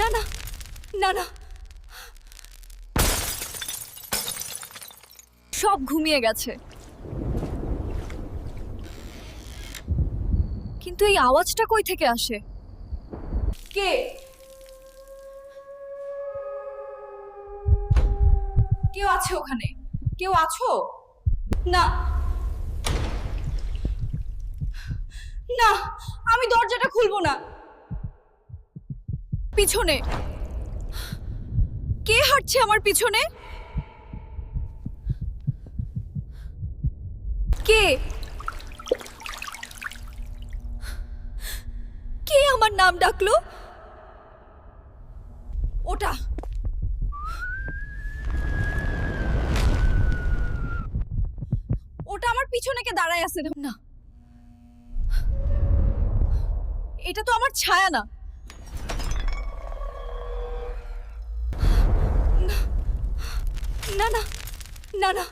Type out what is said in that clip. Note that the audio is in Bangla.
না না না না সব ঘুমিয়ে গেছে। কিন্তু এই আওয়াজটা কই থেকে আসে? কে? কেউ আছে ওখানে? কেউ আছো? না। না, আমি দরজাটা খুলবো না। পিছনে। কে হাঁটছে আমার পিছনে? কে? কে আমার নাম ডাকলো? ওটা। ওটা আমার পিছনে কে দাঁড়ায় আছে? না। এটা তো আমার ছায়া না। না না না না